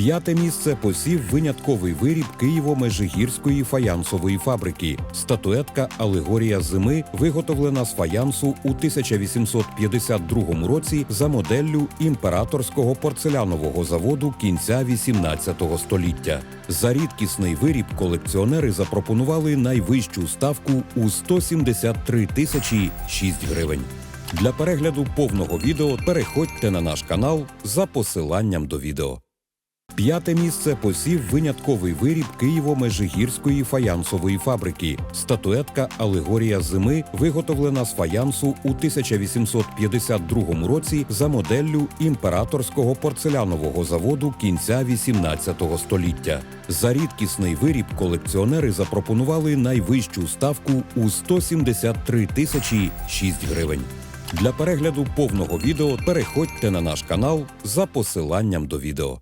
П'яте місце посів винятковий виріб Києво-Межигірської фаянсової фабрики. Статуетка Алегорія зими виготовлена з фаянсу у 1852 році за моделлю імператорського порцелянового заводу кінця 18 століття. За рідкісний виріб колекціонери запропонували найвищу ставку у 173 тисячі 6 гривень. Для перегляду повного відео переходьте на наш канал за посиланням до відео. П'яте місце посів винятковий виріб Києво-Межигірської фаянсової фабрики. Статуетка Алегорія зими виготовлена з фаянсу у 1852 році за моделлю імператорського порцелянового заводу кінця 18 століття. За рідкісний виріб колекціонери запропонували найвищу ставку у 173 тисячі 6 гривень. Для перегляду повного відео переходьте на наш канал за посиланням до відео.